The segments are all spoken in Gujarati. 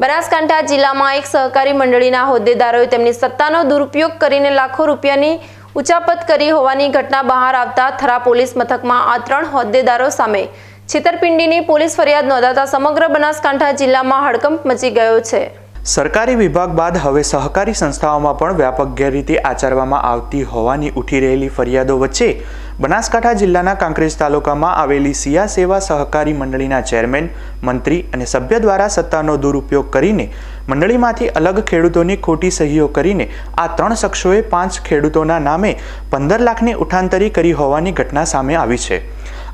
બનાસકાંઠા જિલ્લામાં એક સહકારી મંડળીના હોદ્દેદારોએ તેમની સત્તાનો દુરુપયોગ કરીને લાખો રૂપિયાની ઉચાપત કરી હોવાની ઘટના બહાર આવતા થરા પોલીસ મથકમાં આ ત્રણ હોદ્દેદારો સામે છેતરપિંડીની પોલીસ ફરિયાદ નોંધાતા સમગ્ર બનાસકાંઠા જિલ્લામાં હડકંપ મચી ગયો છે. સરકારી વિભાગ બાદ હવે સહકારી સંસ્થાઓમાં પણ વ્યાપક ગેરરીતિ આચરવામાં આવતી હોવાની ઉઠી રહેલી ફરિયાદો વચ્ચે બનાસકાંઠા જિલ્લાના કાંકરેજ તાલુકામાં આવેલી સિયા સેવા સહકારી મંડળીના ચેરમેન, મંત્રી અને સભ્ય દ્વારા સત્તાનો દુરુપયોગ કરીને મંડળીમાંથી અલગ ખેડૂતોની ખોટી સહીઓ કરીને આ ત્રણ શખ્સોએ પાંચ ખેડૂતોના નામે પંદર લાખની ઉઠાંતરી કરી હોવાની ઘટના સામે આવી છે.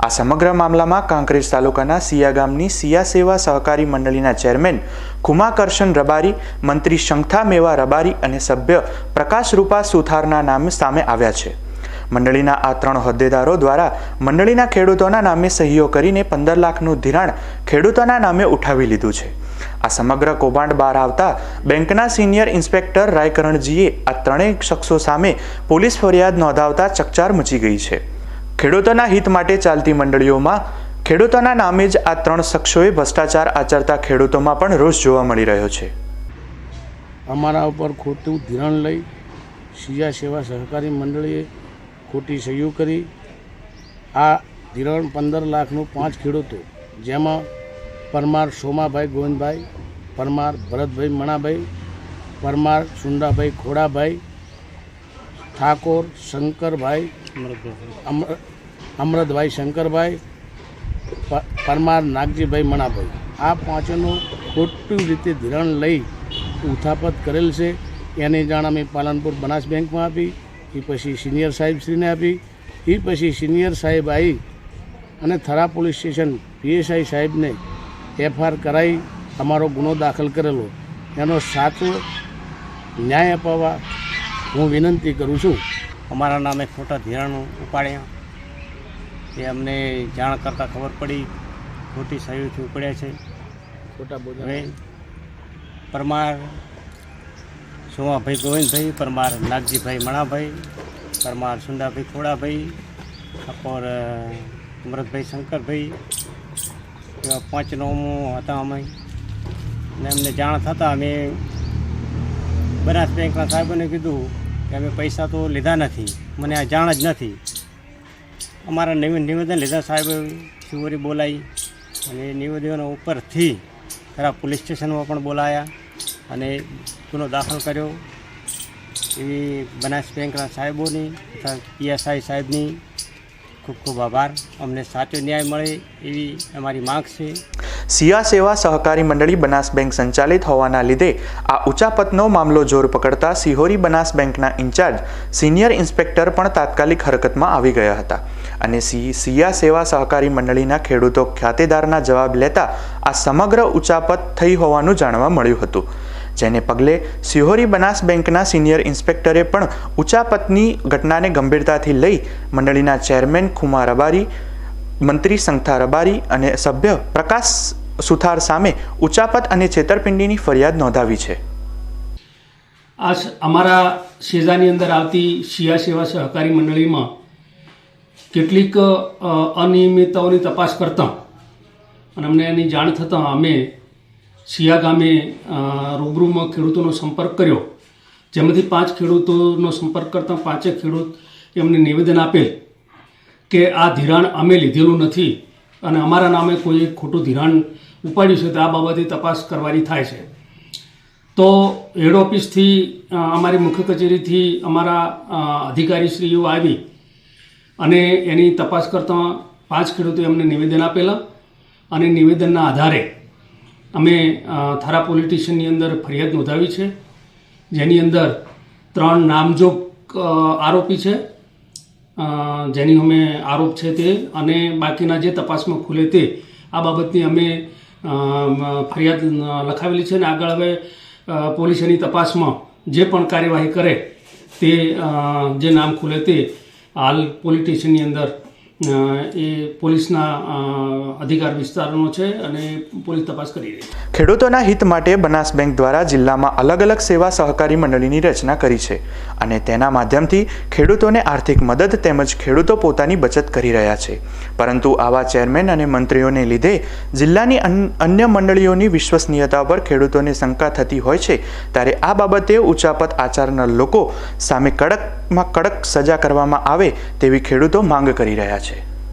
આ સમગ્ર મામલામાં કાંકરેજ તાલુકાના સિયા ગામની સિયા સેવા સહકારી મંડળીના ચેરમેન કુમાકર્ષણ રબારી, મંત્રી શંખા મેવા રબારી અને સભ્ય પ્રકાશ રૂપા સુથારના નામ સામે આવ્યા છે. મંડળીના આ ત્રણ હોદ્દેદારો દ્વારા મંડળીના ખેડૂતોના નામે સહીઓ કરીને પંદર લાખનું ધિરાણ ખેડૂતોના નામે ઉઠાવી લીધું છે. આ સમગ્ર કૌભાંડ બહાર આવતા બેંકના સિનિયર ઇન્સ્પેક્ટર રાયકરણજીએ આ ત્રણેય શખ્સો સામે પોલીસ ફરિયાદ નોંધાવતા ચકચાર મચી ગઈ છે. ખેડૂતોના હિત માટે ચાલતી મંડળીઓમાં ખેડૂતોના નામે જ આ ત્રણ શખ્સોએ ભ્રષ્ટાચાર આચરતા ખેડૂતોમાં પણ રોષ જોવા મળી રહ્યો છે. અમારા ઉપર ખોટું ધિરાણ લઈ સિયા સેવા સહકારી મંડળીએ ખોટી સહયોગ કરી. આ ધિરાણ પંદર લાખનું પાંચ ખેડૂતો, જેમાં પરમાર સોમાભાઈ ગોવિંદભાઈ, પરમાર ભરતભાઈ મણાભાઈ, પરમાર સુંડાભાઈ ખોડાભાઈ ઠાકોર, શંકરભાઈ અમરતભાઈ શંકરભાઈ પરમાર નાગજીભાઈ મણાભાઈ. આ પાંચનું ખોટું રીતે ધિરાણ લઈ ઉથાપત કરેલ છે. એની જાણ અમે પાલનપુર બનાસ બેંકમાં આપી એ પછી સિનિયર સાહેબશ્રીને આપી એ પછી સિનિયર સાહેબ આવી અને થરા પોલીસ સ્ટેશન પીએસઆઈ સાહેબને એફઆઈઆર કરાવી અમારો ગુનો દાખલ કરેલો. એનો સાચો ન્યાય અપાવવા હું વિનંતી કરું છું અમારા નામે ખોટા ધિરાણો ઉપાડ્યા. એ અમને જાણ કરતાં ખબર પડી ખોટી સહીઓથી ઉપડ્યા છે. ખોટા હવે પરમાર સોમાભાઈ ગોવિંદભાઈ પરમાર નાગજીભાઈ મણાભાઈ પરમાર સુંડાભાઈ ખોડાભાઈ અપોર અમૃતભાઈ શંકરભાઈ એવા પાંચ નોમો હતા અમે. ને અમને જાણ થતાં અમે બનાસ બેંકના સાહેબોને કીધું કે અમે પૈસા તો લીધા નથી. મને આ જાણ જ નથી. અમારા નિવે- નિવેદન લીધા સાહેબ, શિવરી બોલાવી અને નિવેદનો ઉપરથી ખરા પોલીસ સ્ટેશનમાં પણ બોલાયા અને ગુનો દાખલ કર્યો. એવી બનાસ બેંકના સાહેબોની તથા પીએસઆઈ સાહેબની ખૂબ ખૂબ આભાર. અમને સાચો ન્યાય મળે એવી અમારી માગ છે. સિયા સેવા સહકારી મંડળી બનાસ બેંક સંચાલિત હોવાના લીધે આ ઉચાપતનો મામલો જોર પકડતા સિહોરી બનાસ બેંકના ઇન્ચાર્જ સિનિયર ઇન્સ્પેક્ટર પણ તાત્કાલિક હરકતમાં આવી ગયા હતા. અને સિયા સેવા સહકારી મંડળીના ખેડૂતો ખાતેદારના જવાબ લેતા આ સમગ્ર ઉચાપત થઈ હોવાનું જાણવા મળ્યું હતું. જેને પગલે સિહોરી બનાસ બેંકના સિનિયર ઇન્સ્પેક્ટરે પણ ઉચાપતની ઘટનાને ગંભીરતાથી લઈ મંડળીના ચેરમેન ખુમા રબારી મંત્રી સંસ્થા રબારી અને સભ્ય પ્રકાશ સુથાર સામે ઉચાપત અને છેતરપિંડીની ફરિયાદ નોંધાવી છે. આ અમારા શેજાની અંદર આવતી શિયા સેવા સહકારી મંડળીમાં કેટલીક અનિયમિતતાઓની તપાસ કરતાં અને અમને એની જાણ થતાં અમે શિયા ગામે રૂબરૂમાં ખેડૂતોનો સંપર્ક કર્યો. જેમાંથી પાંચ ખેડૂતોનો સંપર્ક કરતાં પાંચે ખેડૂત એમને નિવેદન આપેલ. કે આ ધિરાણ અમે લીધેલું નથી અને અમારા નામે કોઈ ખોટું ધિરાણ ઉપાડ્યું છે તો આ બાબતે તપાસ કરવાની થાય છે. તો હેડ ઓફિસથી અમારી મુખ્ય કચેરીથી અમારા અધિકારીશ્રીઓ આવી અને એની તપાસ કરતાં પાંચ ખેડૂતોએ અમને નિવેદન આપેલા અને નિવેદનના આધારે અમે થારા પોલિટિશિયનની અંદર ફરિયાદ નોંધાવી છે, જેની અંદર ત્રણ નામજોગ આરોપી છે. જેની અમે આરોપ છે તે અને બાકીના જે તપાસમાં ખુલે તે આ બાબતની અમે ફરિયાદ લખાવેલી છે અને આગળ હવે અ, પોલીસ એની તપાસમાં જે પણ કાર્યવાહી કરે તે જે નામ ખુલે તે હાલ પોલીસ સ્ટેશનની અંદર એ પોલીસના અધિકાર વિસ્તારનો છે અને પોલીસ તપાસ કરી રહી છે. ખેડૂતોના હિત માટે બનાસ બેંક દ્વારા જિલ્લામાં અલગ અલગ સેવા સહકારી મંડળીની રચના કરી છે અને તેના માધ્યમથી ખેડૂતોને આર્થિક મદદ તેમજ ખેડૂતો પોતાની બચત કરી રહ્યા છે. પરંતુ આવા ચેરમેન અને મંત્રીઓને લીધે જિલ્લાની અન્ય મંડળીઓની વિશ્વસનીયતા પર ખેડૂતોને શંકા થતી હોય છે. ત્યારે આ બાબતે ઉચાપત આચારનાર લોકો સામે કડકમાં કડક સજા કરવામાં આવે તેવી ખેડૂતો માંગ કરી રહ્યા છે